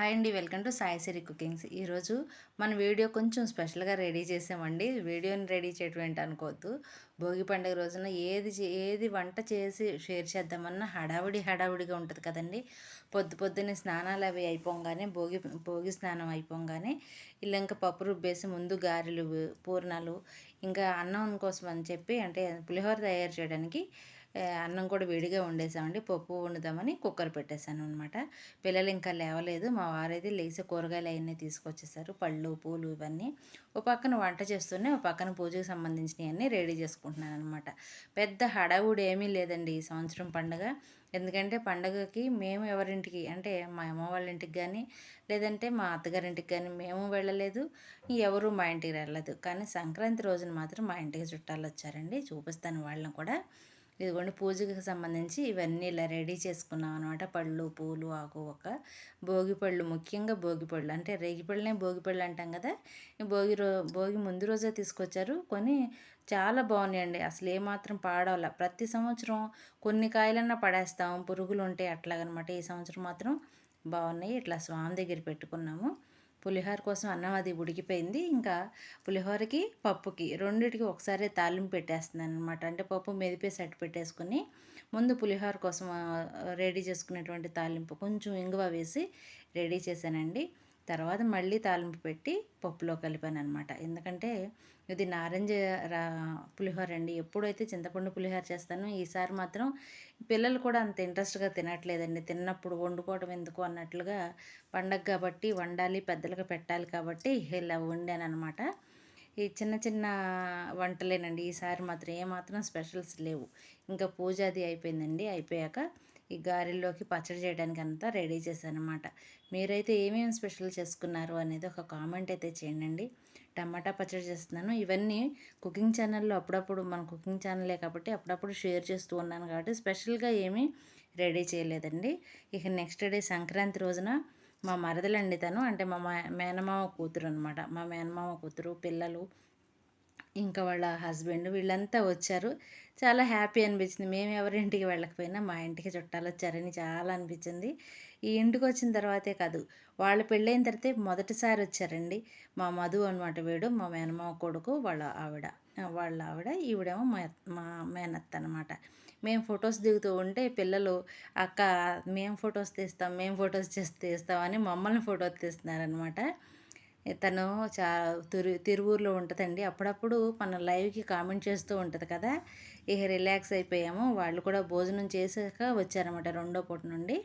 Hi అండి welcome to Sai Siri cookings. ఈరోజు మన వీడియో కొంచెం స్పెషల్గా రెడీ చేసామండి. వీడియోని రెడీ చేయటం ఏంటి అనుకోవద్దు. భోగి పండుగ రోజున ఏది ఏది వంట చేసి షేర్ చేద్దామన్నా హడావిడి హడావిడిగా ఉంటుంది కదండి. పొద్దు పొద్దున్నే స్నానాలు అవి అయిపోగానే భోగి భోగి స్నానం అయిపోగానే ఇలా ఇంకా పప్పు రుబ్బేసి ముందు గారెలు పూర్ణాలు ఇంకా అన్నం కోసం అని చెప్పి అంటే పులిహోర తయారు చేయడానికి అన్నం కూడా వేడిగా వండేసామండి. పప్పు వండుదామని కుక్కర్ పెట్టేశాను అనమాట పిల్లలు ఇంకా లేవలేదు. మా వారైతే లేచి కూరగాయలు అవన్నీ తీసుకొచ్చేసారు. పళ్ళు పూలు ఇవన్నీ ఒక పక్కన వంట చేస్తూనే ఒక పక్కన పూజకు సంబంధించినవన్నీ రెడీ చేసుకుంటున్నాను అనమాట పెద్ద హడావుడు ఏమీ లేదండి ఈ సంవత్సరం పండుగ. ఎందుకంటే పండగకి మేము ఎవరింటికి అంటే మా అమ్మ వాళ్ళ ఇంటికి కానీ లేదంటే మా అత్తగారింటికి కానీ మేము వెళ్ళలేదు. ఎవరు మా ఇంటికి వెళ్ళలేదు. కానీ సంక్రాంతి రోజున మాత్రం మా ఇంటికి చుట్టాలు వచ్చారండి. చూపిస్తాను వాళ్ళని కూడా. ఇదిగోండి పూజకి సంబంధించి ఇవన్నీ ఇలా రెడీ చేసుకున్నాం అనమాట పళ్ళు పూలు ఆకు ఒక భోగి పళ్ళు ముఖ్యంగా భోగి పళ్ళు. అంటే రేగిపళ్ళనే భోగి పళ్ళు అంటాం కదా. భోగి రో భోగి ముందు రోజే తీసుకొచ్చారు. కొని చాలా బాగున్నాయండి. అసలు ఏమాత్రం పాడవల. ప్రతి సంవత్సరం కొన్ని కాయలన్నా పడేస్తాం. పురుగులు ఉంటాయి అట్లాగనమాట. ఈ సంవత్సరం మాత్రం బాగున్నాయి. ఇట్లా స్వామి దగ్గర పెట్టుకున్నాము. పులిహోర కోసం అన్నం అది ఉడికిపోయింది. ఇంకా పులిహోరకి పప్పుకి రెండింటికి ఒకసారి తాలింపు పెట్టేస్తున్నాను అనమాట అంటే పప్పు మెదిపేసి అట్టు పెట్టేసుకుని ముందు పులిహోర కోసం రెడీ చేసుకునేటువంటి తాలింపు కొంచెం ఇంగువ వేసి రెడీ చేశానండి. తర్వాత మళ్ళీ తాలింపు పెట్టి పప్పులో కలిపాను అనమాట ఎందుకంటే ఇది నారింజ రా పులిహోర అండి. ఎప్పుడైతే చింతపండు పులిహోర చేస్తానో ఈసారి మాత్రం పిల్లలు కూడా అంత ఇంట్రెస్ట్గా తినట్లేదండి. తిన్నప్పుడు వండుకోవడం ఎందుకు అన్నట్లుగా పండగ కాబట్టి వండాలి పెద్దలకు పెట్టాలి కాబట్టి ఇలా వండాను అనమాట ఈ చిన్న చిన్న వంటలేనండి. ఈసారి మాత్రం ఏమాత్రం స్పెషల్స్ లేవు. ఇంకా పూజ అది అయిపోయిందండి. అయిపోయాక ఈ గారెల్లోకి పచ్చడి చేయడానికి అంతా రెడీ చేశాను అనమాట మీరైతే ఏమేమి స్పెషల్ చేసుకున్నారు అనేది ఒక కామెంట్ అయితే చేయండి టమాటా పచ్చడి చేస్తున్నాను. ఇవన్నీ కుకింగ్ ఛానల్లో అప్పుడప్పుడు మన కుకింగ్ ఛానలే కాబట్టి అప్పుడప్పుడు షేర్ చేస్తూ ఉన్నాను కాబట్టి స్పెషల్గా ఏమీ రెడీ చేయలేదండి. ఇక నెక్స్ట్ డే సంక్రాంతి రోజున మా మరదలండి తను. అంటే మా మేనమామ కూతురు అనమాట మా మేనమామ కూతురు పిల్లలు ఇంకా వాళ్ళ హస్బెండ్ వీళ్ళంతా వచ్చారు. చాలా హ్యాపీ అనిపించింది. మేము ఎవరింటికి వెళ్ళకపోయినా మా ఇంటికి చుట్టాలు వచ్చారని చాలా అనిపించింది. ఈ ఇంటికి వచ్చిన తర్వాతే కాదు వాళ్ళు పెళ్ళైన తర్వాత మొదటిసారి వచ్చారండి. మా మధు అనమాట వీడు మా మేనమావ కొడుకు వాళ్ళ ఆవిడ. వాళ్ళ ఆవిడ ఈవిడేమో మా మా మేనత్త అనమాట మేము ఫొటోస్ దిగుతూ ఉంటే పిల్లలు అక్క మేము ఫొటోస్ తీస్తాం మేము ఫొటోస్ చేసి తీస్తామని మమ్మల్ని ఫోటోస్ తీస్తున్నారనమాట తను చా తిరు తిరువూరులో ఉంటుందండి. అప్పుడప్పుడు మన లైవ్కి కామెంట్ చేస్తూ ఉంటుంది కదా. ఇక రిలాక్స్ అయిపోయాము. వాళ్ళు కూడా భోజనం చేసాక వచ్చారన్నమాట రెండో పూట నుండి.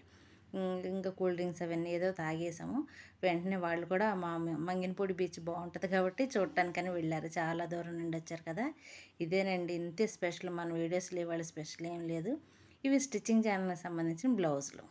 ఇంకా కూల్ డ్రింక్స్ అవన్నీ ఏదో తాగేసాము. వెంటనే వాళ్ళు కూడా మా మంగినపూడి బీచ్ బాగుంటుంది కాబట్టి చూడటానికని వెళ్ళారు. చాలా దూరం నుండి వచ్చారు కదా. ఇదేనండి ఇంతే స్పెషల్. మన వీడియోస్లో ఇవాళ స్పెషల్ ఏం లేదు. ఇవి స్టిచ్చింగ్ ఛానల్కి సంబంధించిన బ్లౌజులు.